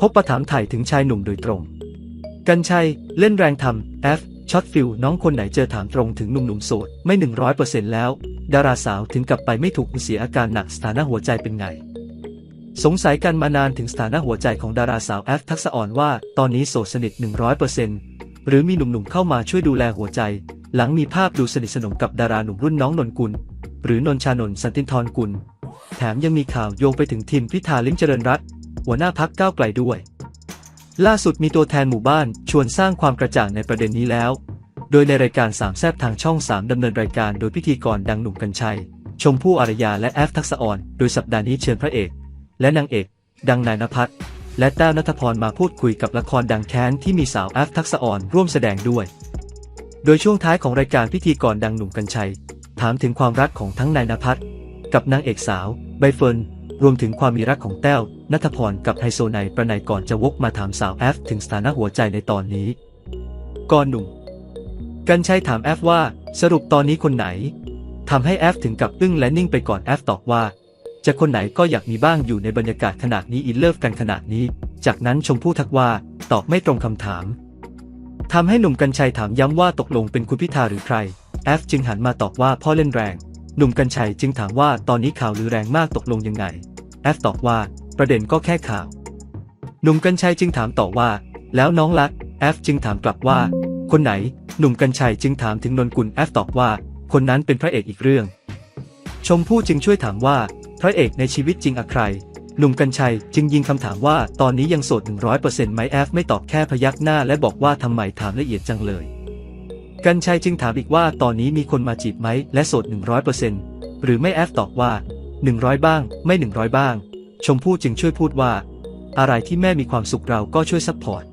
พบประถามไถ่ถึงชายหนุ่มโดยตรง กันชัย เล่นแรงทำ F ช็อตฟิลน้องคนไหนเจอถามตรงถึงหนุ่มๆโสด ไม่ 100%แล้ว ดาราสาวถึงกับไปไม่ถูกเสียอาการหนักสถานะหัวใจเป็นไง สงสัยกันมานานถึงสถานะหัวใจของดาราสาวแอฟทักษะอ่อนว่า ตอนนี้โสดสนิท 100%หรือมีหนุ่มๆเข้ามาช่วยดูแลหัวใจ หลังมีภาพดูสนิทสนมกับดาราหนุ่มรุ่นน้องนนกุล หรือนนชานนสันตินทรกุล แถมยังมีข่าวโยงไปถึงทีมพิธาลิ้มเจริญรัตน์ หัวหน้าพักก้าวไกลด้วย ล่าสุดมีตัวแทนหมู่บ้านชวนสร้างความกระจ่างในประเด็นนี้แล้ว โดยในรายการสามแซบทางช่อง 3 ดำเนินรายการโดยพิธีกรดังหนุ่มกัญชัย ชมพู่อารยาและแอฟทักษะอ่อน โดยสัปดาห์นี้เชิญพระเอก และนางเอก ดังนายนภัสและแต้วนัทพรมาพูดคุยกับละครดังแค้นที่มีสาวแอฟทักษะอ่อนร่วมแสดงด้วย โดยช่วงท้ายของรายการพิธีกรดังหนุ่มกัญชัย ถามถึงความรักของทั้งนายนภัสกับนางเอกสาว ใบเฟิร์นรวมถึงความมีรักของแต้ว นัทพรกับไฮโซไนประไนก่อนจะวกมาถามสาวแอฟถึงสถานะหัวใจในตอนนี้ ก่อนหนุ่ม กันชัยถามแอฟว่าสรุปตอนนี้คนไหนทำให้แอฟถึงกับอึ้งและนิ่งไปก่อนแอฟตอบว่า จะคนไหนก็อยากมีบ้างอยู่ในบรรยากาศขนาดนี้อินเลิฟกันขนาดนี้ จากนั้นชมพู่ทักว่าตอบไม่ตรงคำถามทำให้หนุ่มกัญชัยถามย้ำว่าตกลงเป็นคุณพิธาหรือใคร แอฟจึงหันมาตอบว่าพ่อเล่นแรง หนุ่มกัญชัยจึงถามว่าตอนนี้ข่าวลือแรงมากตกลงยังไง แอฟตอบว่า ประเด็นก็แค่ข่าว หนุ่มกัญชัยจึงถามต่อว่า แล้วน้องรักแอฟจึงถามกลับว่า คนไหน หนุ่มกัญชัยจึงถามถึงนนกุลแอฟตอบว่า คนนั้นเป็นพระเอกอีกเรื่อง ชมพู่จึงช่วยถามว่า พระเอกในชีวิตจริงอะใคร หนุ่มกัญชัยจึงยิงคำถามว่าตอนนี้ยังโสด 100%ไหมแอฟไม่ตอบแค่พยักหน้าและบอกว่าทำไมถามละเอียดจังเลย กัญชัยจึงถามอีกว่าตอนนี้มีคนมาจีบไหมและโสด 100%หรือไม่แอฟตอบว่า 100 บ้าง ไม่ 100 บ้าง ชมพู่จึงช่วยพูดว่า อะไรที่แม่มีความสุขเราก็ช่วยซัพพอร์ต